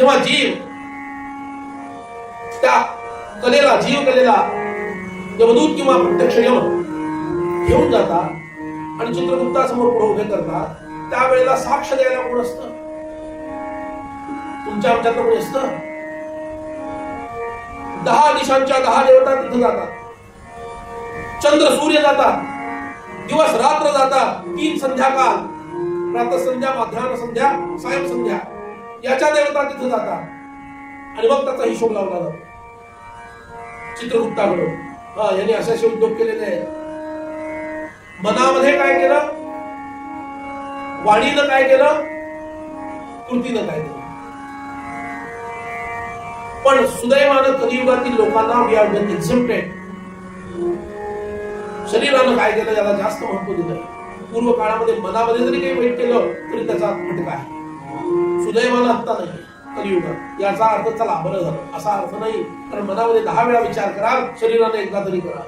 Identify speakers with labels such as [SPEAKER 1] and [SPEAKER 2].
[SPEAKER 1] जेव्हा जीव त्या कलेला जीव कलेला यमदूत किंवा प्रत्यक्ष यम घेऊन जातात आणि चित्रगुप्तासमोर पुढे उभे करतात त्यावेळेला साक्ष द्यायला कोण असतं? तुमच्या आमच्यातलं कोण असतं? दहा दिशांच्या दहा देवता तिथे जातात. चंद्र सूर्य जातात. दिवस रात्र जातात. तीन संध्याकाळ. प्रातसंध्या मध्यान्ह संध्या सायं संध्या याच्या देवता तिथं जातात आणि मग त्याचा हिशोब लावला जातो. चित्रगुप्ताकडून हा यांनी असे असे उद्योग केलेले आहेत. मनामध्ये काय केलं? वाणीनं काय केलं? कृतीनं काय केलं? पण सुदैवानं कलियुगातील लोकांना वी आर बीन एक्झिप्टेड शरीरानं काय केलं? याला जास्त महत्त्व दिलं. पूर्व काळामध्ये मनामध्ये जरी काही वाईट केलं तरी त्याचा फटका आहे. सुदैवानं हत्ता नाही. कलियुगात याचा अर्थ चला बरं झालं. असा अर्थ नाही. कारण मनामध्ये दहा वेळा विचार कराल शरीराने एकदा तरी करा